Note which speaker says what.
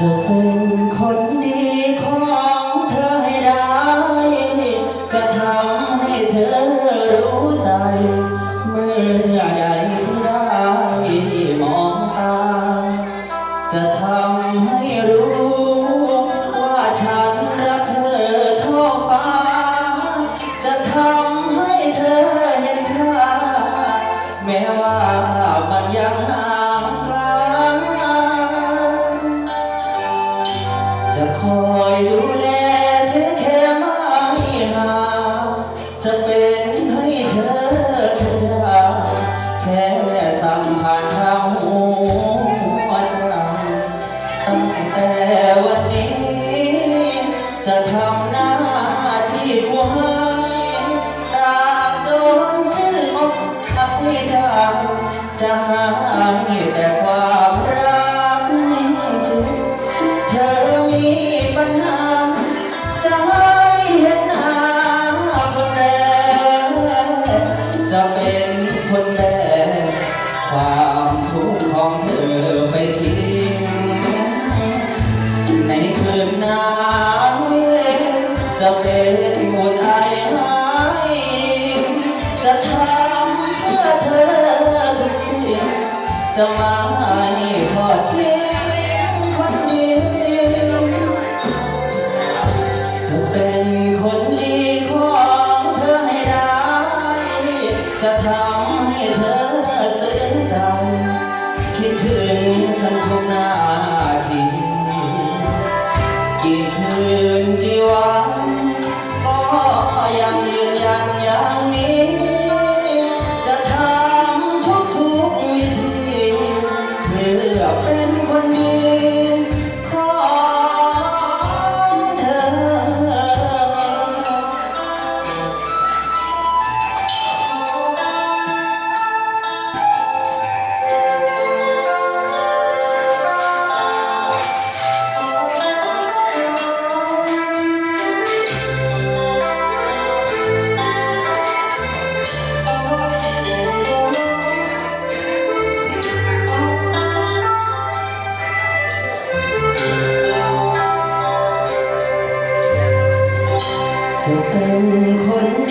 Speaker 1: จะเป็นคนดีของเธอให้ได้ จะทำให้เธอรู้ใจ เมื่อใดามผ่านหัวใจแต่วันนี้ จะทำหน้าที่ผู้ตราจนสิ้นมหายใจจะหายแต่ความรักเธอมีปัญหาานจะเป็น สุขังคน